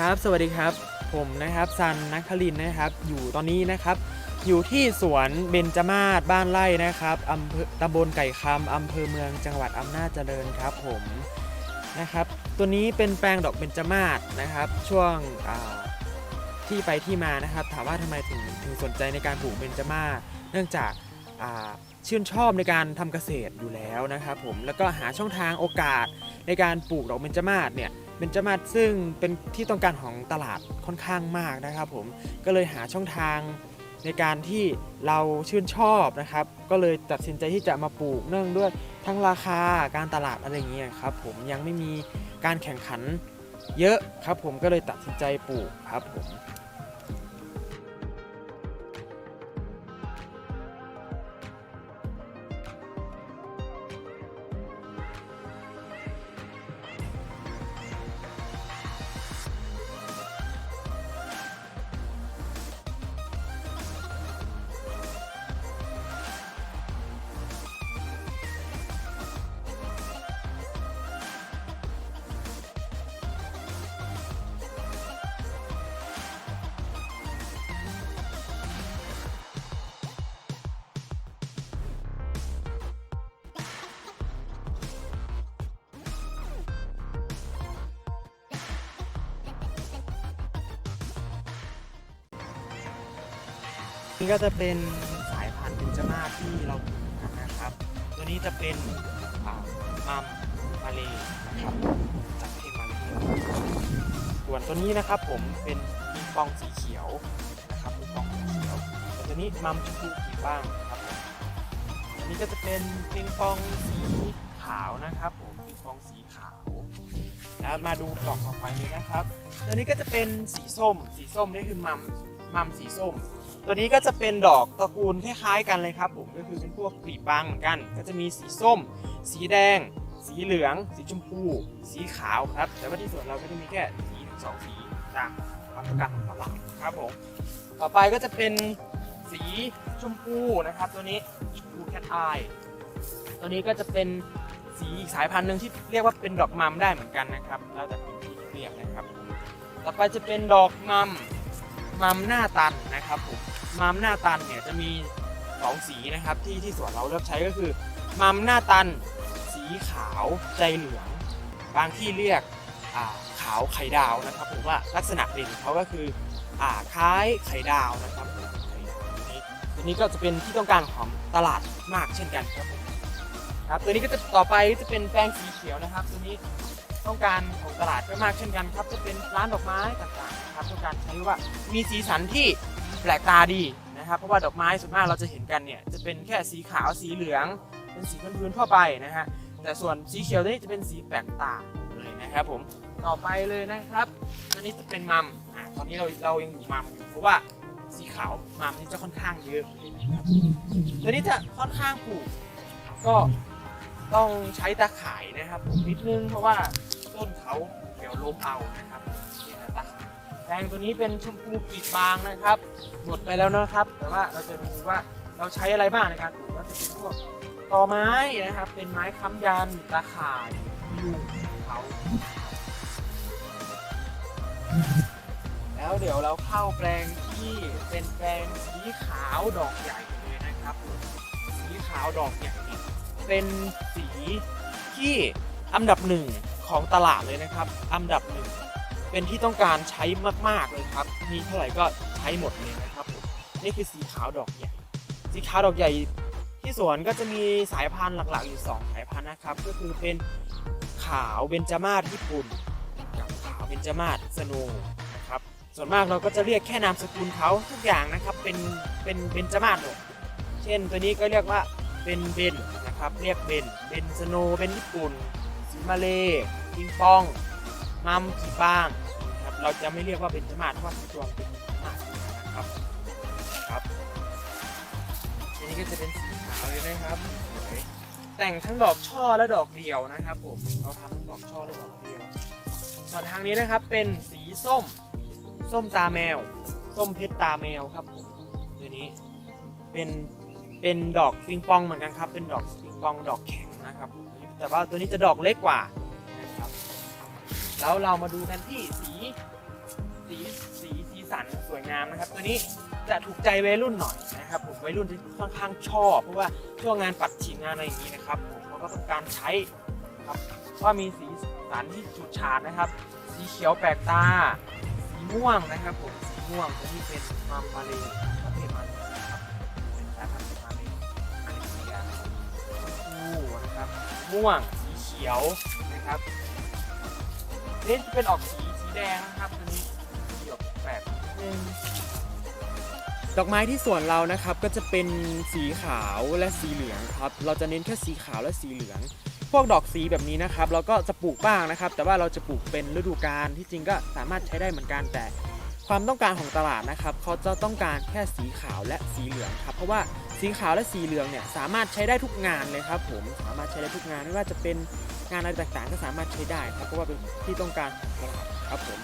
ครับ สวัสดีครับ ผมนะครับซันนักคลินนะครับ อยู่ตอนนี้นะครับ อยู่ที่สวนเบญจมาศบ้านไร่นะครับอำเภอตำบลไก่คำอำเภอเมืองจังหวัดอำนาจเจริญครับผมนะครับ ตัวนี้เป็นแปลงดอกเบญจมาศนะครับ ช่วงที่ไปที่มานะครับ ถามว่าทำไมถึงถึงสนใจในการปลูกเบญจมาศเนื่องจากชื่นชอบในการทำเกษตรอยู่แล้วนะครับผมแล้วก็หาช่องทางโอกาสในการปลูกดอกเบญจมาศเนี่ย เบญจมาศซึ่งเป็นที่ต้องการของตลาดค่อนข้างมากนะครับผมก็เลยหาช่องทางในการที่เราชื่นชอบนะครับ ก็เลยตัดสินใจที่จะมาปลูกเนื่องด้วยทั้งราคาการตลาดอะไรอย่างเงี้ยครับผมยังไม่มีการแข่งขันเยอะครับผมก็เลยตัดสินใจปลูกครับผม นี่ก็จะเป็นสายพันธุ์เบญจมาที่เราปลูกกันนะครับ ตัวนี้จะเป็นมัมมาเลนะครับจากประเทศมาเลส่วนตัวนี้นะครับผมเป็นปิงปองสีเขียวนะครับปิงปองสีเขียวแต่ตัวนี้มัมชมพูขีดบ้างครับผมอันนี้ก็จะเป็นปิงปองสีขาวนะครับผมปิงปองสีขาวแล้วมาดูดอกต่อไปเลยนะครับ ตัวนี้ก็จะเป็นสีส้ม สีส้มนี่คือมัม มัมสีส้ม ตัวนี้ก็จะเป็นดอกตระกูลคล้ายๆกันเลยครับผมก็คือเป็นพวกกลีบบางเหมือนกัน ก็จะมีสีส้ม สีแดง สีเหลือง สีชมพู สีขาวครับ แต่ว่าที่สวนเราก็จะมีแค่สีถึงสองสีตามความต้องการของตลาดครับผมต่อไปก็จะเป็นสีชมพูนะครับ ตัวนี้ชมพูแคทไอตัวนี้ก็จะเป็นสีอีกสายพันธุ์หนึ่งที่เรียกว่าเป็นดอกมัมได้เหมือนกันนะครับแล้วแต่พื้นที่ที่เรียกนะครับผมต่อไปจะเป็นดอกมัม มัมหน้าตันนะครับผมมัมหน้าตันเนี่ยจะมีสองสีนะครับที่ที่สวนเราเลือกใช้ก็คือมัมหน้าตัน สีขาวใจเหลืองบางที่เรียกาขาวไข่ดาวนะครับผมว่าลักษณะเด่นเขาก็คืออคล้ายไข่ดาวนะครับผมตัวนี้ก็จะเป็นที่ต้องการของตลาดมากเช่นกันครับผมครับตัวนี้ก็จะต่อไปจะเป็นแป้งสีเขียวนะครับ ตัวนี้ต้องการของตลาดก็มากเช่นกันครับ จะเป็นร้านดอกไม้ต่าง นะครับต้องการใช้ว่ามีสีสันที่แปลกตาดีนะครับ เพราะว่าดอกไม้ส่วนมากเราจะเห็นกันเนี่ยจะเป็นแค่สีขาวสีเหลืองเป็นสีพื้นๆทั่วไปนะฮะแต่ส่วนสีเขียวนี้จะเป็นสีแปลกตาเลยนะครับผมต่อไปเลยนะครับอันนี้จะเป็นมัมอะตอนนี้เราเรายังอยู่มัมอยู่เพราะว่าสีขาวมัมนี่จะค่อนข้างเยอะเลยนะครับตัวนี้จะค่อนข้างปลูกก็ต้องใช้ตาข่ายนะครับนิดนึงเพราะว่าต้นเขาเดี๋ยวล้มเอานะครับ แปลงตัวนี้เป็นชมพูกรีดบางนะครับ หมดไปแล้วนะครับ แต่ว่าเราจะดูว่าเราใช้อะไรบ้างในการปลูกก็จะเป็นพวกต่อไม้นะครับ เป็นไม้ค้ำยันตาข่ายยูงเขาแล้วเดี๋ยวเราเข้าแปลงที่เป็นแปลงสีขาวดอกใหญ่เลยนะครับ สีขาวดอกใหญ่เนี่ยเป็นสีที่อันดับหนึ่งของตลาดเลยนะครับ อันดับหนึ่ง เป็นที่ต้องการใช้มากๆเลยครับ มีเท่าไหร่ก็ใช้หมดเลยนะครับนี่คือสีขาวดอกใหญ่ สีขาวดอกใหญ่ที่สวนก็จะมีสายพันธุ์หลักๆอยู่สองสายพันธุ์นะครับ ก็คือเป็นขาวเบญจมาศญี่ปุ่นกับขาวเบญจมาศสโนนะครับ ส่วนมากเราก็จะเรียกแค่นามสกุลเขาทุกอย่างนะครับ เป็นเป็นเบญจมาศหมดเช่นตัวนี้ก็เรียกว่าเป็นเบนนะครับ เรียกเบนเบนสโนเป็นญี่ปุ่นสีมาเลปิงปองมัมขีบ้าง นะครับ เราจะไม่เรียกว่าเบญจมาศเพราะว่าตัวเป็นเบญจมาศนะครับครับอันนี้ก็จะเป็นสีขาวเลยนะครับ แต่งทั้งดอกช่อและดอกเดียวนะครับผมเราทำทั้งดอกช่อและดอกเดียวส่วนทางนี้นะครับเป็นสีส้ม ส้มตาแมว ส้มเพชรตาแมวครับผมตัวนี้เป็นเป็นดอกปิงปองเหมือนกันครับ เป็นดอกปิงปองดอกแข็งนะครับ แต่ว่าตัวนี้จะดอกเล็กกว่า แล้วเรามาดูกันที่สีสีสีสีสันสวยงามนะครับ ตัวนี้จะถูกใจวัยรุ่นหน่อยนะครับผมวัยรุ่นที่ค่อนข้างชอบ เพราะว่าช่วงงานปัดฉีดงานอะไรอย่างนี้นะครับผมเขาก็ต้องการใช้ครับว่ามีสีสันที่ฉูดฉาดนะครับ สีเขียวแปลกตา สีม่วงนะครับผมสีม่วงตัวนี้เป็นมัมมาเลประเภทมาเลนะครับเป็นสายพันธุ์มาเลมาเลเซียชมพูนะครับม่วงสีเขียวนะครับ นี่จะเป็นออกสีสีแดงนะครับตัวนี้สีออกแปลกนิดนึงดอกไม้ที่สวนเรานะครับก็จะเป็นสีขาวและสีเหลืองครับ เราจะเน้นแค่สีขาวและสีเหลือง พวกดอกสีแบบนี้นะครับ เราก็จะปลูกบ้างนะครับ แต่ว่าเราจะปลูกเป็นฤดูกาลที่จริงก็สามารถใช้ได้เหมือนกันแต่ ความต้องการของตลาดนะครับเขาจะต้องการแค่สีขาวและสีเหลืองครับเพราะว่าสีขาวและสีเหลืองเนี่ยสามารถใช้ได้ทุกงานเลยครับผมสามารถใช้ได้ทุกงานไม่ว่าจะเป็นงานอะไรต่างๆ ก็สามารถใช้ได้ครับเพราะว่าเป็นที่ต้องการของตลาดครับผม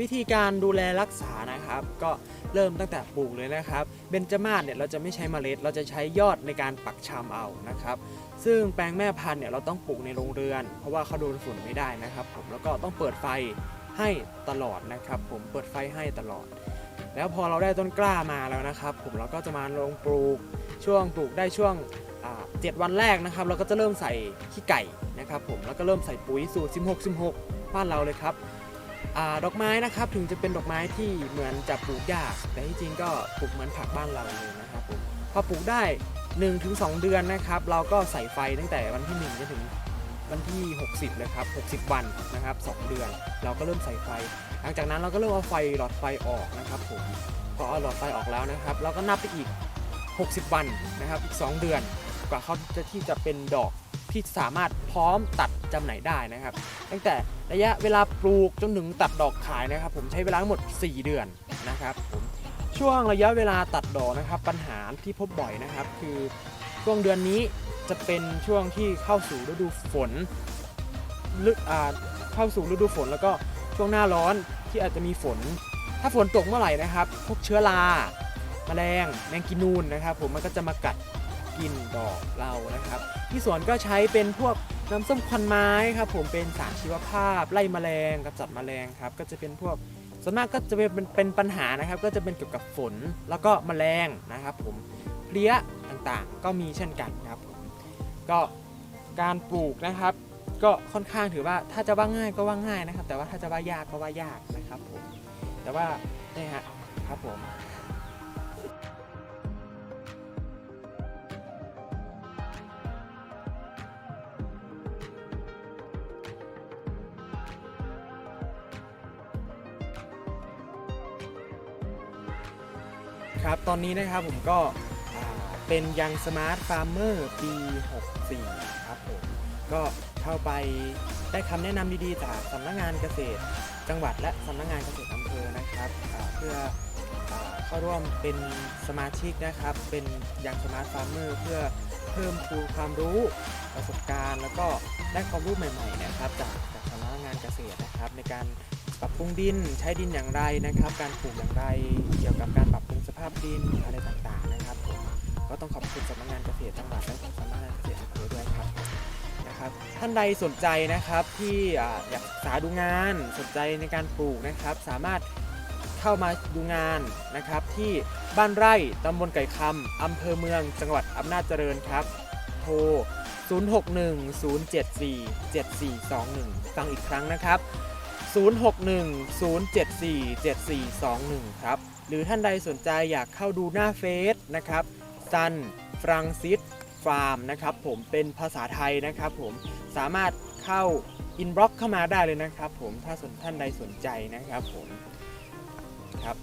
วิธีการดูแลรักษานะครับ ก็เริ่มตั้งแต่ปลูกเลยนะครับ เบญจมาศเนี่ยเราจะไม่ใช้เมล็ด เราจะใช้ยอดในการปักชำเอานะครับ ซึ่งแปลงแม่พันธุ์เนี่ยเราต้องปลูกในโรงเรือน เพราะว่าเขาโดนฝุ่นไม่ได้นะครับ ผมแล้วก็ต้องเปิดไฟให้ตลอดนะครับ ผมเปิดไฟให้ตลอด แล้วพอเราได้ต้นกล้ามาแล้วนะครับ ผมเราก็จะมาลงปลูกช่วงปลูกได้ช่วงเจ็ดวันแรกนะครับ เราก็จะเริ่มใส่ขี้ไก่นะครับ ผมแล้วก็เริ่มใส่ปุ๋ยสูตร 16 16 บ้านเราเลยครับ อาดอกไม้นะครับถึงจะเป็นดอกไม้ที่เหมือนจะปลูกยาก แต่ที่จริงก็ปลูกเหมือนผักบ้านเราเลยนะครับผมพอปลูกได้ 1-2 เดือนนะครับ เราก็ใส่ไฟตั้งแต่วันที่1จนถึงวันที่ 60เลยครับ60 วันนะครับ 2 เดือน เราก็เริ่มใส่ไฟ หลังจากนั้นเราก็เริ่มเอาไฟหลอดไฟออกนะครับผมพอเอาหลอดไฟออกแล้วนะครับ เราก็นับไปอีก 60 วันนะครับอีก 2 เดือน กว่าเขาจะที่จะเป็นดอก ที่สามารถพร้อมตัดจำหน่ายได้นะครับ ตั้งแต่ระยะเวลาปลูกจนถึงตัดดอกขายนะครับ ผมใช้เวลาทั้งหมด 4 เดือนนะครับผมช่วงระยะเวลาตัดดอกนะครับ ปัญหาที่พบบ่อยนะครับ คือช่วงเดือนนี้จะเป็นช่วงที่เข้าสู่ฤดูฝนฤอ่าเข้าสู่ฤดูฝนแล้วก็ช่วงหน้าร้อนที่อาจจะมีฝน ถ้าฝนตกเมื่อไหร่นะครับ พวกเชื้อราแมลงแมงกินูนนะครับ ผมมันก็จะมากัด กินดอกเรานะครับ ที่สวนก็ใช้เป็นพวกน้ำส้มควันไม้ครับผมเป็นสารชีวภาพไล่แมลงกำจัดแมลงครับก็จะเป็นพวกส่วนมากก็จะเป็นเป็นปัญหานะครับ ก็จะเป็นเกี่ยวกับฝนแล้วก็แมลงนะครับ ผมเพลี้ยต่างๆ ก็มีเช่นกันครับผมก็การปลูกนะครับ ก็ค่อนข้างถือว่าถ้าจะว่าง่ายก็ว่าง่ายนะครับ แต่ว่าถ้าจะว่ายากก็ว่ายากนะครับผมแต่ว่าเนี่ยฮะครับผม ครับ ตอนนี้นะครับผมก็เป็นยังสมาร์ทฟาร์มเมอร์ปี 64 ครับผมก็เข้าไปได้คำแนะนำดีๆ จากสำนักงานเกษตรจังหวัดและสำนักงานเกษตรอำเภอนะครับเพื่อเข้าร่วมเป็นสมาชิกนะครับ เป็นยังสมาร์ทฟาร์มเมอร์เพื่อเพิ่มพูนความรู้ประสบการณ์ แล้วก็ได้ความรู้ใหม่ๆนะครับจากจากสำนักงานเกษตรนะครับ ในการ ปรับปรุงดินใช้ดินอย่างไรนะครับ การปลูกอย่างไรเกี่ยวกับการปรับปรุงสภาพดินอะไรต่างๆนะครับผมก็ต้องขอบคุณสำนักงานเกษตรจังหวัดและสำนักงานเกษตรอำเภอด้วยครับนะครับท่านใดสนใจนะครับที่อ่าอยากศึกษาดูงานสนใจในการปลูกนะครับ สามารถเข้ามาดูงานนะครับที่บ้านไร่ตำบลไก่คำอำเภอเมือง จังหวัดอำนาจเจริญครับ โทร 0610747421 ฟังอีกครั้งนะครับ 0610747421 ครับ หรือท่านใดสนใจอยากเข้าดูหน้าเฟซนะครับซันฟรังซิสฟาร์มนะครับผมเป็นภาษาไทยนะครับผมสามารถเข้าอินบล็อกเข้ามาได้เลยนะครับผมถ้าสนท่านใดสนใจนะครับผมครับ